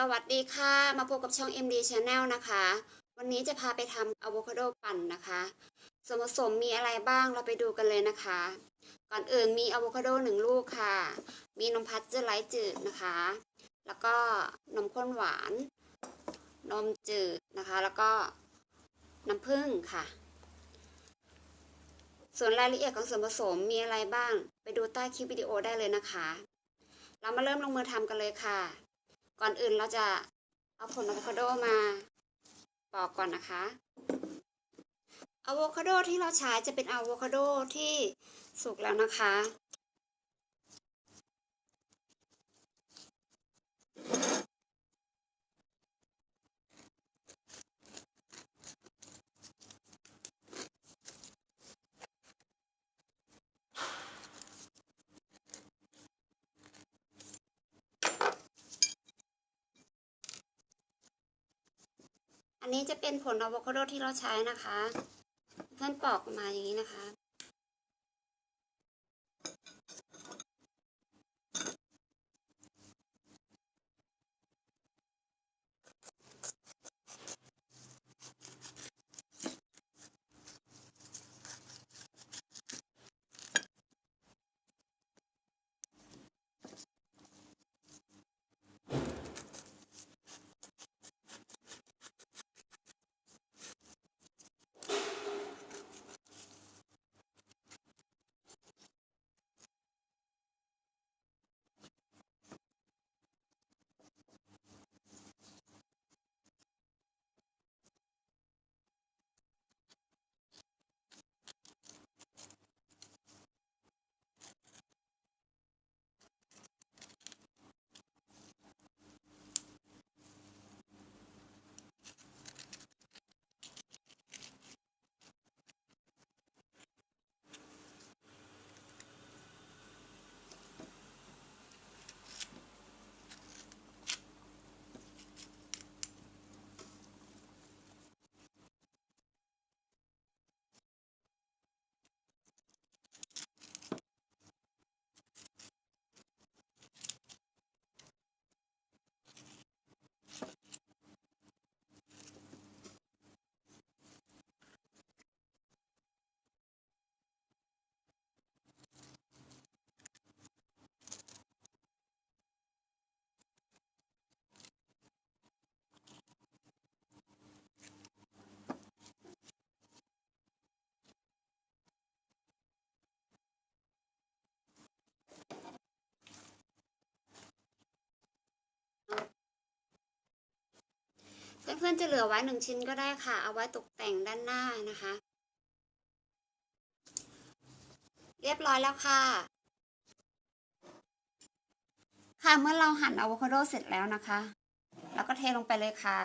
สวัสดีค่ะ มาพบกับช่อง MD Channel นะคะ วันนี้จะพาไปทำอะโวคาโดปั่นนะคะ ส่วนผสมมีอะไรบ้างเราไปดูกันเลยนะคะ ก่อนอื่นมีอะโวคาโดหนึ่งลูกค่ะ มีนมพัชเจอร์ไลท์จืดนะคะ แล้วก็นมข้นหวาน นมจืดนะคะ แล้วก็น้ำผึ้งค่ะ ส่วนรายละเอียดของส่วนผสมมีอะไรบ้าง ไปดูใต้คลิปวิดีโอได้เลยนะคะ เรามาเริ่มลงมือทำกันเลยค่ะ ก่อนอื่นเราจะเอาผลอะโวคาโดมาปอกก่อนนะคะอะโวคาโดที่เราใช้จะเป็นอะโวคาโดที่สุกแล้วนะคะ อันนี้จะเป็นผลอะโวคาโดที่เราใช้นะคะ เพื่อนปอกออกมาอย่างนี้นะคะ เพื่อนๆจะเหลือไว้หนึ่งชิ้นก็ได้ค่ะ เอาไว้ตกแต่งด้านหน้านะคะ เรียบร้อยแล้วค่ะ ค่ะเมื่อเราหั่นอะโวคาโดเสร็จแล้วนะคะแล้วก็เทลงไปเลยค่ะ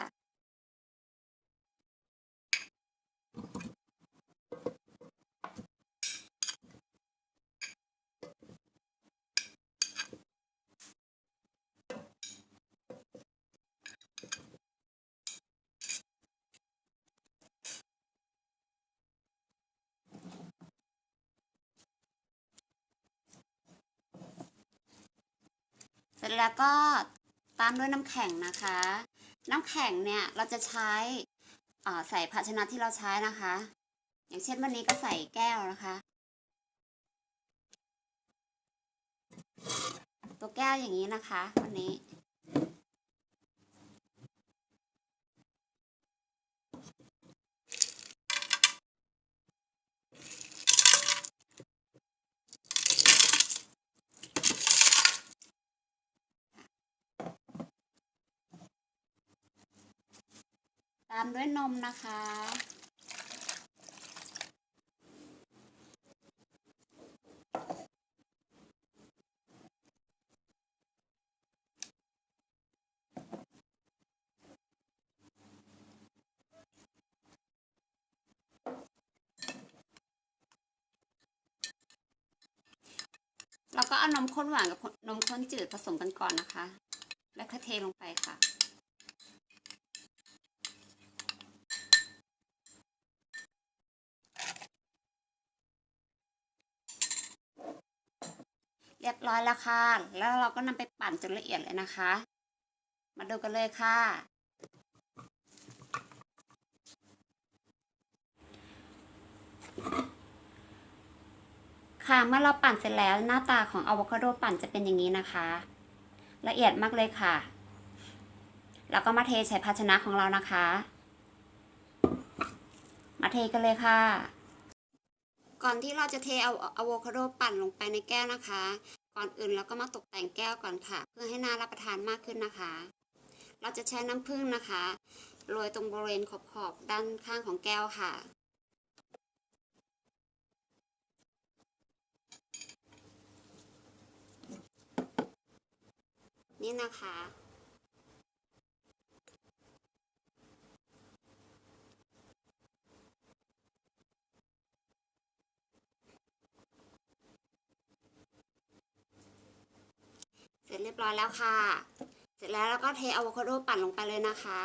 จแล้วก็ตามด้วยน้ำแข็งนะคะ น้ำแข็งเนี่ยเราจะใช้ใส่ภาชนะที่เราใช้นะคะ อย่างเช่นวันนี้ก็ใส่แก้วนะคะ ตัวแก้วอย่างนี้นะคะ วันนี้ ตามด้วยนมนะคะ แล้วก็เอานมข้นหวานกับนมข้นจืดผสมกันก่อนนะคะ แล้วก็เทลงไปค่ะ เรียบร้อยแล้วค่ะ แล้วเราก็นำไปปั่นจนละเอียดเลยนะคะ มาดูกันเลยค่ะ ค่ะ เมื่อเราปั่นเสร็จแล้วหน้าตาของอะโวคาโดปั่นจะเป็นอย่างนี้นะคะ ละเอียดมากเลยค่ะ แล้วก็มาเทใส่ภาชนะของเรานะคะ มาเทกันเลยค่ะ ก่อนที่เราจะเทเอาอะโวคาโดปั่นลงไปในแก้วนะคะ ก่อนอื่นเราก็มาตกแต่งแก้วก่อนค่ะ เพื่อให้น่ารับประทานมากขึ้นนะคะ เราจะใช้น้ำผึ้งนะคะโรยตรงบริเวณขอบๆด้านข้างของแก้วค่ะ นี่นะคะ เสร็จเรีย บร้อยแล้วค่ะ เสร็จแล้วเราก็เทอะโวคาโดปั่นลงไปเลยนะคะ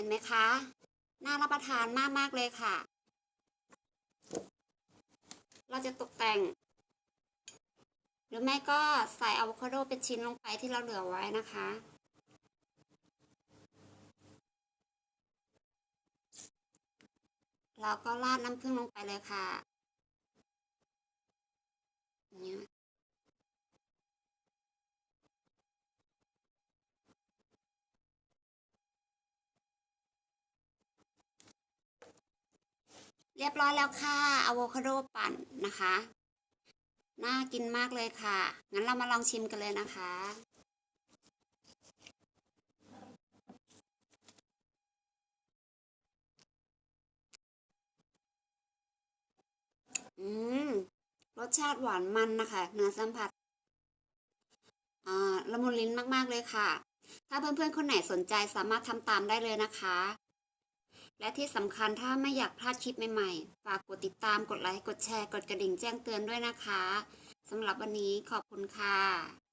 เห็นไหมคะ น่ารับประทานมากมากเลยค่ะ เราจะตกแต่ง หรือไม่ก็ใส่อะโวคาโดเป็นชิ้นลงไปที่เราเหลือไว้นะคะเราก็ราดน้ำผึ้งลงไปเลยค่ะอย่ เรียบร้อยแล้วค่ะอะโวคาโดปั่นนะคะ น่ากินมากเลยค่ะ งั้นเรามาลองชิมกันเลยนะคะ อืม รสชาติหวานมันนะคะ เนื้อสัมผัสอ่าละมุนลิ้นมาก ๆ เลยค่ะ ถ้าเพื่อนๆ คนไหนสนใจสามารถทำตามได้เลยนะคะ และที่สำคัญถ้าไม่อยากพลาดคลิปใหม่ๆ ฝากกดติดตาม กดไลค์ กดแชร์ กดกระดิ่งแจ้งเตือนด้วยนะคะ สำหรับวันนี้ขอบคุณค่ะ